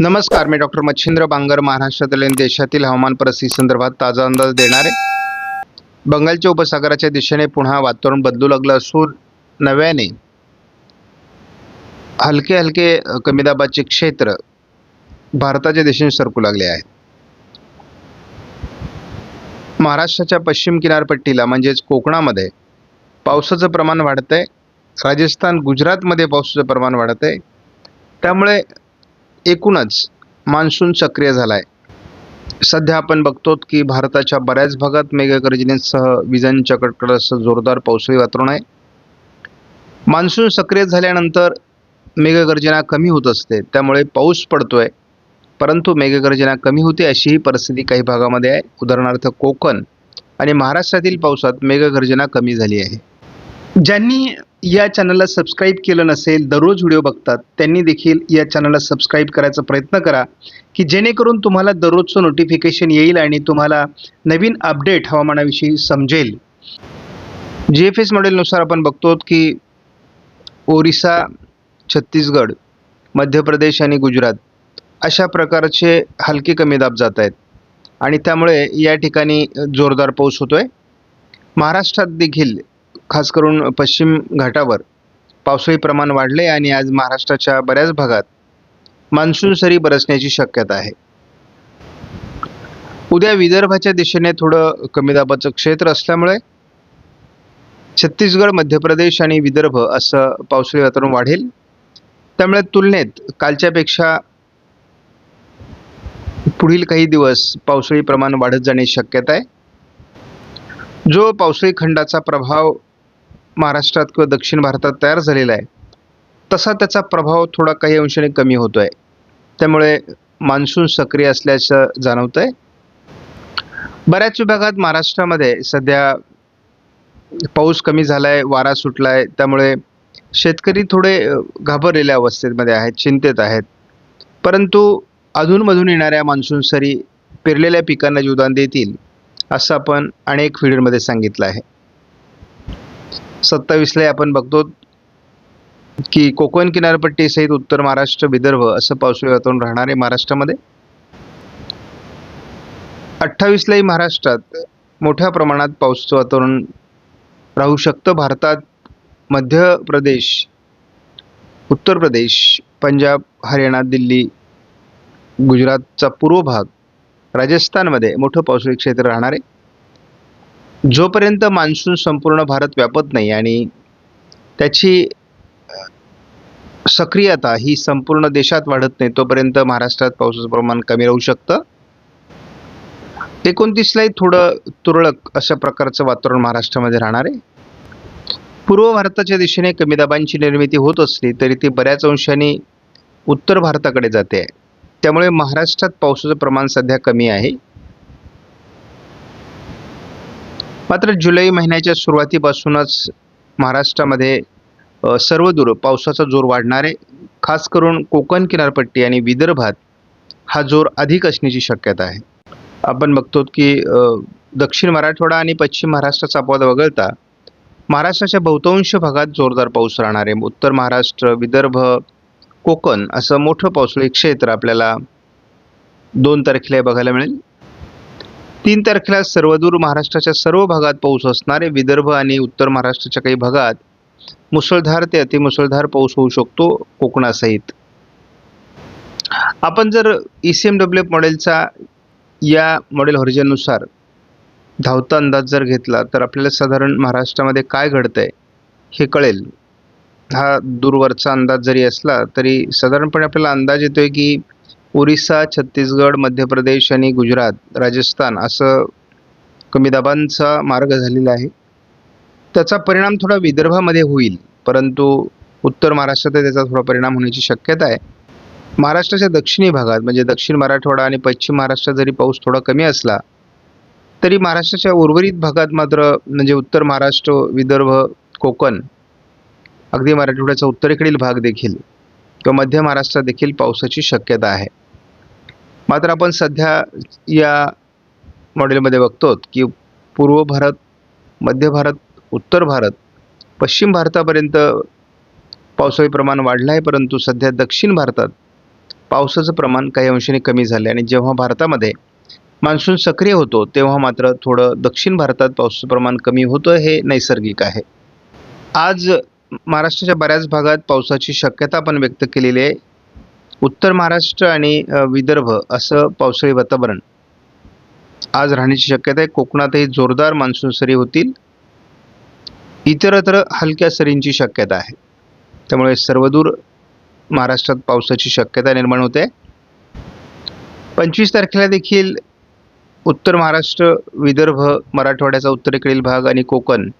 नमस्कार मी डॉक्टर मच्छिंद्र बांगर महाराष्ट्रातील आणि देशातील हवामान परिस्थिती संदर्भात ताजा अंदाज देणार. आहे बंगालच्या उपसागराच्या दिशेने पुन्हा वातावरण बदलू लागलं असून नव्याने हलके हलके कमी दाबाचे क्षेत्र भारताच्या दिशेने सरकू लागले आहेत. महाराष्ट्राच्या पश्चिम किनारपट्टीला म्हणजेच कोकणामध्ये पावसाचं प्रमाण वाढत आहे राजस्थान गुजरातमध्ये पावसाचं प्रमाण वाढत आहे त्यामुळे एकूणच मान्सून सक्रिय झाला आहे सध्या आपण बघतो की भारताच्या बऱ्याच भागात मेघगर्जनेसह विजांच्या कडकडासह जोरदार पावसाळी वातावरण आहे. मान्सून सक्रिय झाल्यानंतर मेघगर्जना कमी होत असते त्यामुळे पाऊस पडतोय. परंतु मेघगर्जना कमी होते अशीही परिस्थिती काही भागामध्ये आहे. उदाहरणार्थ कोकण आणि महाराष्ट्रातील पावसात मेघगर्जना कमी झाली आहे. ज्यांनी या चॅनलला सबस्क्राईब केलं नसेल दररोज व्हिडिओ बघतात त्यांनी देखील या चॅनलला सबस्क्राईब करायचा प्रयत्न करा की जेणेकरून तुम्हाला दररोजचं नोटिफिकेशन येईल आणि तुम्हाला नवीन अपडेट हवामानाविषयी समजेल. जी एफ एस मॉडेलनुसार आपण बघतो की ओरिसा छत्तीसगड मध्य प्रदेश आणि गुजरात अशा प्रकारचे हलके कमी दाब जात आहेत. आणि त्यामुळे या ठिकाणी जोरदार पाऊस होतो आहे महाराष्ट्रात देखील खास करून पश्चिम घाटावर. पावसाळी प्रमाण वाढले आणि आज महाराष्ट्राच्या बऱ्याच भागात मान्सून सरी बरसण्याची शक्यता आहे. उद्या विदर्भाच्या दिशेने थोडं कमी दाबाचं क्षेत्र असल्यामुळे छत्तीसगड मध्य प्रदेश आणि विदर्भ असं पावसाळी वातावरण वाढेल. त्यामुळे तुलनेत कालच्यापेक्षा पुढील काही दिवस पावसाळी प्रमाण वाढत जाण्याची शक्यता आहे. जो पावसाळी खंडाचा प्रभाव महाराष्ट्रात किंवा दक्षिण भारतात तयार झालेला आहे. तसा त्याचा प्रभाव थोडा काही अंशाने कमी होतो आहे त्यामुळे मान्सून सक्रिय असल्याचं जाणवतं आहे बऱ्याच विभागात महाराष्ट्रामध्ये सध्या पाऊस कमी झाला आहे वारा सुटला आहे त्यामुळे शेतकरी थोडे घाबरलेल्या अवस्थेमध्ये आहेत चिंतेत आहेत. परंतु अधूनमधून येणाऱ्या मान्सून सरी पेरलेल्या पिकांना जीवदान देतील असं आपण अनेक व्हिडिओमध्ये सांगितलं आहे. सत्तावीसला आपण बघतो की कोकण किनारपट्टीसहित उत्तर महाराष्ट्र विदर्भ असं पावसाळी वातावरण राहणार आहे महाराष्ट्रामध्ये. अठ्ठावीसलाही महाराष्ट्रात मोठ्या प्रमाणात पावसाचं वातावरण राहू शकतं. भारतात मध्य प्रदेश उत्तर प्रदेश पंजाब हरियाणा दिल्ली गुजरातचा पूर्व भाग राजस्थानमध्ये मोठं पावसाळी क्षेत्र राहणार आहे. जोपर्यंत मान्सून संपूर्ण भारत व्यापत नाही आणि त्याची सक्रियता ही संपूर्ण देशात वाढत नाही तोपर्यंत महाराष्ट्रात पावसाचं प्रमाण कमी राहू शकतं. एकोणतीसलाही थोडं तुरळक अशा प्रकारचं वातावरण महाराष्ट्रामध्ये राहणार आहे. पूर्व भारताच्या दिशेने कमी दाबांची निर्मिती होत असली तरी ती बऱ्याच अंशाने उत्तर भारताकडे जाते. आहे त्यामुळे महाराष्ट्रात पावसाचं प्रमाण सध्या कमी आहे. मात्र जुलै महिन्याच्या सुरुवातीपासूनच महाराष्ट्रामध्ये सर्वदूर पावसाचा जोर वाढणार आहे खास करून कोकण किनारपट्टी आणि विदर्भात हा जोर अधिक असण्याची शक्यता आहे. आपण बघतो की दक्षिण मराठवाडा आणि पश्चिम महाराष्ट्राचा अपवाद वगळता महाराष्ट्राच्या बहुतांश भागात जोरदार पाऊस राहणार आहे उत्तर महाराष्ट्र विदर्भ कोकण असं मोठं पावसाळी क्षेत्र आपल्याला दोन तारखेला बघायला मिळेल. तीन तारखेला सर्वदूर महाराष्ट्राच्या सर्व भागात पाऊस असणारे विदर्भ आणि उत्तर महाराष्ट्राच्या काही भागात मुसळधार ते अतिमुसळधार पाऊस होऊ शकतो कोकणासहित. आपण जर E C M W F मॉडेलचा या मॉडेल व्हर्जननुसार धावता अंदाज जर घेतला तर आपल्याला साधारण महाराष्ट्रामध्ये काय घडतंय हे कळेल. हा दूरवरचा अंदाज जरी असला तरी साधारणपणे आपल्याला अंदाज येतोय की ओरिसा छत्तीसगड मध्य प्रदेश आणि गुजरात राजस्थान असं कमी दाबांचा मार्ग झालेला आहे. त्याचा परिणाम थोडा विदर्भामध्ये होईल परंतु उत्तर महाराष्ट्रात त्याचा थोडा परिणाम होण्याची शक्यता आहे. महाराष्ट्राच्या दक्षिणी भागात म्हणजे दक्षिण मराठवाडा आणि पश्चिम महाराष्ट्रात जरी पाऊस थोडा कमी असला तरी महाराष्ट्राच्या उर्वरित भागात मात्र म्हणजे उत्तर महाराष्ट्र विदर्भ कोकण अगदी मराठवाड्याचा उत्तरेकडील भाग देखील किंवा मध्य महाराष्ट्रात देखील पावसाची शक्यता आहे. मात्र आपण सध्या या मॉडेलमध्ये बघतो की पूर्व भारत मध्य भारत उत्तर भारत पश्चिम भारतापर्यंत पावसाळी प्रमाण वाढलं आहे परंतु सध्या दक्षिण भारतात पावसाचं प्रमाण काही अंशाने कमी झाले आणि जेव्हा भारतामध्ये मान्सून सक्रिय होतो तेव्हा मात्र थोडं दक्षिण भारतात पावसाचं प्रमाण कमी होतं हे नैसर्गिक आहे. आज महाराष्ट्राच्या बऱ्याच भागात पावसाची शक्यता आपण व्यक्त केलेली आहे. उत्तर महाराष्ट्र आणि विदर्भ असं पावसाळी वातावरण. आज राहण्याची शक्यता आहे. कोकणातही जोरदार मान्सून सरी होतील. इतरत्र हलक्या सरींची शक्यता आहे. त्यामुळे सर्वदूर महाराष्ट्रात पावसाची शक्यता निर्माण होते. पंचवीस तारखेला देखील उत्तर महाराष्ट्र विदर्भ मराठवाड्याचा उत्तरेकडील भाग आणि कोकण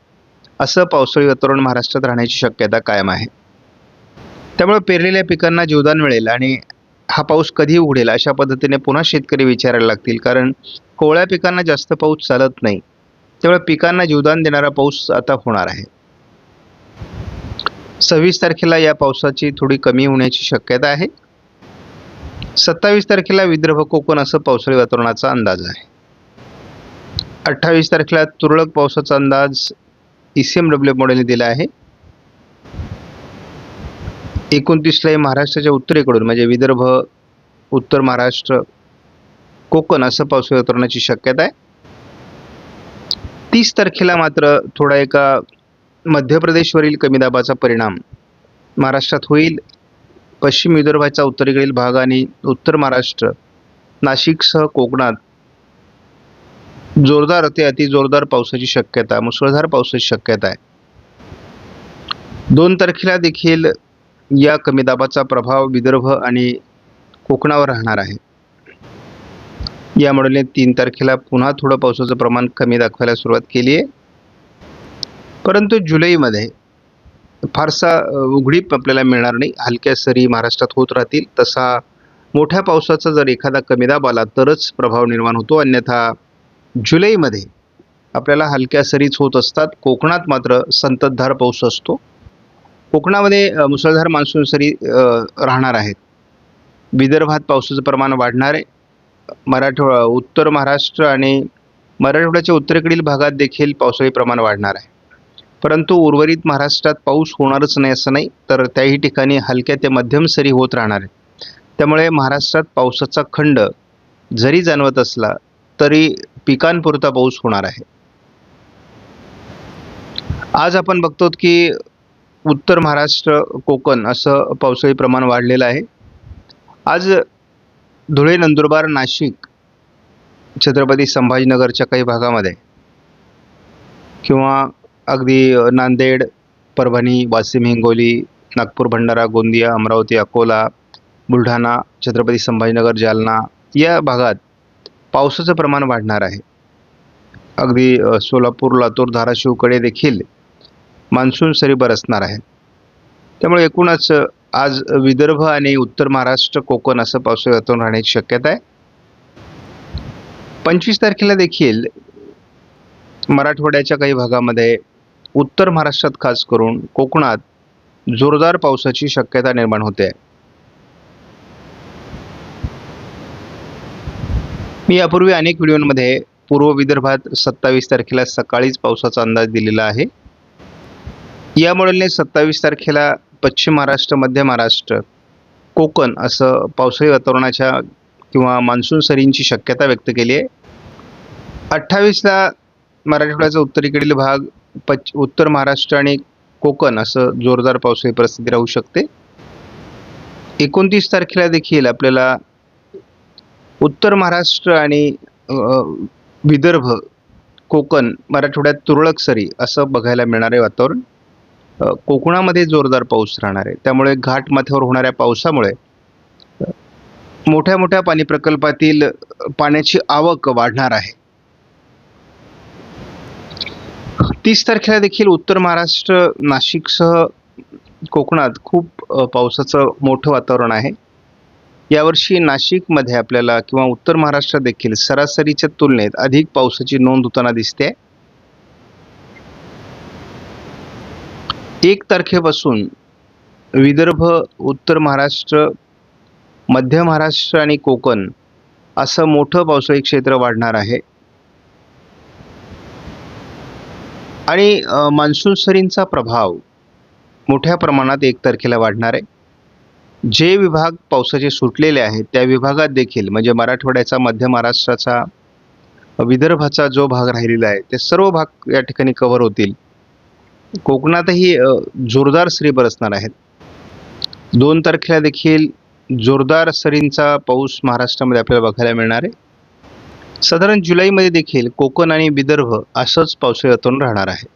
असं पावसाळी वातावरण महाराष्ट्रात राहण्याची शक्यता कायम आहे. त्यामुळे पेरलेल्या पिकांना जीवदान मिळेल आणि हा पाऊस कधी उघडेल अशा पद्धतीने पुन्हा शेतकरी विचारायला लागतील कारण कोवळ्या पिकांना जास्त पाऊस चालत नाही. त्यामुळे पिकांना जीवदान देणारा पाऊस आता होणार आहे. सव्वीस तारखेला या पावसाची थोडी कमी होण्याची शक्यता आहे. सत्तावीस तारखेला विदर्भ कोकण असं पावसाळी वातावरणाचा अंदाज आहे. अठ्ठावीस तारखेला तुरळक पावसाचा अंदाज ई सी एम डब्ल्यू मॉडेलने दिला आहे. एकोणतीसला हे महाराष्ट्राच्या उत्तरेकडून म्हणजे विदर्भ उत्तर महाराष्ट्र कोकण असं पाऊस वातावरणाची शक्यता आहे. तीस तारखेला मात्र थोडा एका मध्य प्रदेशवरील कमी दाबाचा परिणाम महाराष्ट्रात होईल. पश्चिम विदर्भाचा उत्तरेकडील भाग आणि उत्तर महाराष्ट्र नाशिकसह कोकणात जोरदार ते अतिजोरदार पावसाची शक्यता मुसळधार पावसाची शक्यता आहे. दोन तारखेला देखील या कमी दाबाचा प्रभाव विदर्भ आणि कोकणावर राहणार आहे. यामुळे तीन तारखेला पुन्हा थोडं पावसाचं प्रमाण कमी दाखवायला सुरुवात केली आहे. परंतु जुलैमध्ये फारसा उघडीप आपल्याला मिळणार नाही. हलक्या सरी महाराष्ट्रात होत राहतील. तसा मोठ्या पावसाचा जर एखादा कमी दाब आला तरच प्रभाव निर्माण होतो. अन्यथा जुलैमध्ये आपल्याला हलक्या सरीच होत असतात. कोकणात मात्र संततधार पाऊस असतो. कोकणामध्ये मुसळधार मान्सून सरी राहणार आहेत. विदर्भात पावसाचं प्रमाण वाढणार आहे मराठवा उत्तर महाराष्ट्र आणि मराठवाड्याच्या उत्तरेकडील भागात देखील पावसाळी प्रमाण वाढणार आहे. परंतु उर्वरित महाराष्ट्रात पाऊस होणारच नाही असं नाही तर त्याही ठिकाणी हलक्या ते मध्यम सरी होत राहणार आहे त्यामुळे महाराष्ट्रात पावसाचा खंड जरी जाणवत असला तरी पिकांपुरता पाऊस होणार आहे. आज आपण बघतो की उत्तर महाराष्ट्र कोकण असं पावसाळी प्रमाण वाढलेलं आहे. आज धुळे नंदुरबार नाशिक छत्रपती संभाजीनगरच्या काही भागामध्ये किंवा अगदी नांदेड परभणी वाशिम हिंगोली नागपूर भंडारा गोंदिया अमरावती अकोला बुलढाणा छत्रपती संभाजीनगर जालना या भागात पावसाचं प्रमाण वाढणार आहे. अगदी सोलापूर लातूर धाराशिवकडे देखील मान्सून सरी बरसणार आहे त्यामुळे एकूणच आज विदर्भ आणि उत्तर महाराष्ट्र कोकण असं पावसाळी वातावरण राहण्याची शक्यता आहे. पंचवीस तारखेला देखील मराठवाड्याच्या काही भागामध्ये उत्तर महाराष्ट्रात खास करून कोकणात जोरदार पावसाची शक्यता निर्माण होते. मी यापूर्वी अनेक व्हिडिओमध्ये पूर्व विदर्भात सत्तावीस तारखेला सकाळीच पावसाचा अंदाज दिलेला आहे. या मॉडेलने सत्तावीस तारखेला पश्चिम महाराष्ट्र मध्य महाराष्ट्र कोकण असं पावसाळी वातावरणाच्या किंवा मान्सून सरींची शक्यता व्यक्त केली आहे. अठ्ठावीसला मराठवाड्याचा उत्तरेकडील भाग पच उत्तर महाराष्ट्र आणि कोकण असं जोरदार पावसाळी परिस्थिती राहू शकते. एकोणतीस तारखेला देखील आपल्याला उत्तर महाराष्ट्र आणि विदर्भ कोकण मराठवाड्यात तुरळक सरी असं बघायला मिळणार आहे वातावरण. कोकणामध्ये जोरदार पाऊस राहणार आहे. त्यामुळे घाट माथ्यावर होणाऱ्या पावसामुळे मोठ्या मोठ्या पाणी प्रकल्पातील पाण्याची आवक वाढणार आहे. तीस तारखेला देखील उत्तर महाराष्ट्र नाशिकसह कोकणात खूप पावसाचं मोठं वातावरण आहे. यावर्षी नाशिकमध्ये आपल्याला किंवा उत्तर महाराष्ट्रात देखील सरासरीच्या तुलनेत अधिक पावसाची नोंद होताना दिसते एक तारखेपासून विदर्भ उत्तर महाराष्ट्र मध्य महाराष्ट्र आणि कोकण असं मोठं पावसाळी क्षेत्र वाढणार आहे. आणि मान्सून सरींचा प्रभाव मोठ्या प्रमाणात एक तारखेला वाढणार आहे. जे विभाग पावसाचे सुटलेले आहेत त्या विभागात देखील म्हणजे मराठवाड्याचा मध्य महाराष्ट्राचा विदर्भाचा जो भाग राहिलेला आहे ते सर्व भाग या ठिकाणी कव्हर होतील. कोकणातही जोरदार सरी बरसणार आहेत. दोन तारखेला देखील जोरदार सरींचा पाऊस महाराष्ट्रामध्ये आपल्याला बघायला मिळणार आहे. साधारण जुलैमध्ये देखील कोकण आणि विदर्भ असंच पावसाळी वातावरण राहणार आहे.